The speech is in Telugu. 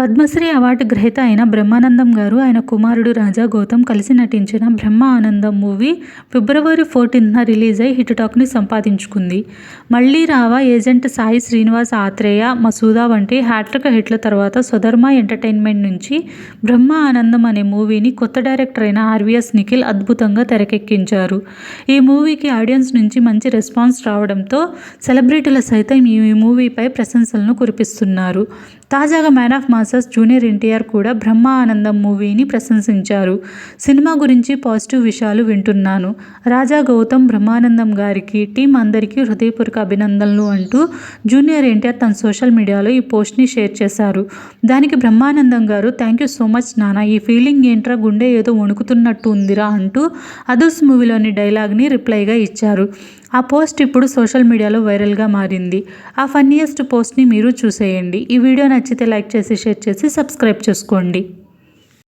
పద్మశ్రీ అవార్డు గ్రహీత అయిన బ్రహ్మానందం గారు ఆయన కుమారుడు రాజా గౌతమ్ కలిసి నటించిన బ్రహ్మ ఆనందం మూవీ ఫిబ్రవరి ఫోర్టీన్త్న రిలీజ్ అయి హిట్ టాక్ని సంపాదించుకుంది. మళ్ళీ రావా ఏజెంట్ సాయి శ్రీనివాస్ ఆత్రేయ మసూదా వంటి హ్యాట్రిక్ హిట్ల తర్వాత స్వధర్మ ఎంటర్టైన్మెంట్ నుంచి బ్రహ్మ ఆనందం అనే మూవీని కొత్త డైరెక్టర్ అయిన ఆర్వీఎస్ నిఖిల్ అద్భుతంగా తెరకెక్కించారు. ఈ మూవీకి ఆడియన్స్ నుంచి మంచి రెస్పాన్స్ రావడంతో సెలబ్రిటీల సైతం ఈ మూవీపై ప్రశంసలను కురిపిస్తున్నారు. తాజాగా man of masses junior NTR కూడా బ్రహ్మ ఆనందం మూవీని ప్రశంసించారు. సినిమా గురించి పాజిటివ్ విషయాలు వింటున్నాను. రాజా గౌతమ్ బ్రహ్మానందం గారికి టీం అందరికీ హృదయపూర్వక అభినందనలు అంటూ జూనియర్ ఎన్టీఆర్ తన సోషల్ మీడియాలో ఈ పోస్ట్ని షేర్ చేశారు. దానికి బ్రహ్మానందం గారు థ్యాంక్ యూ సో మచ్ నానా ఈ ఫీలింగ్ ఏంట్రా గుండె ఏదో వణుకుతున్నట్టు ఉందిరా అంటూ అదర్స్ మూవీలోని డైలాగ్ని రిప్లైగా ఇచ్చారు. ఆ పోస్ట్ ఇప్పుడు సోషల్ మీడియాలో వైరల్గా మారింది. ఆ ఫన్నీయెస్ట్ పోస్ట్ని మీరు చూసేయండి. ఈ వీడియో నచ్చితే లైక్ చేసి షేర్ చేసి సబ్స్క్రైబ్ చేసుకోండి.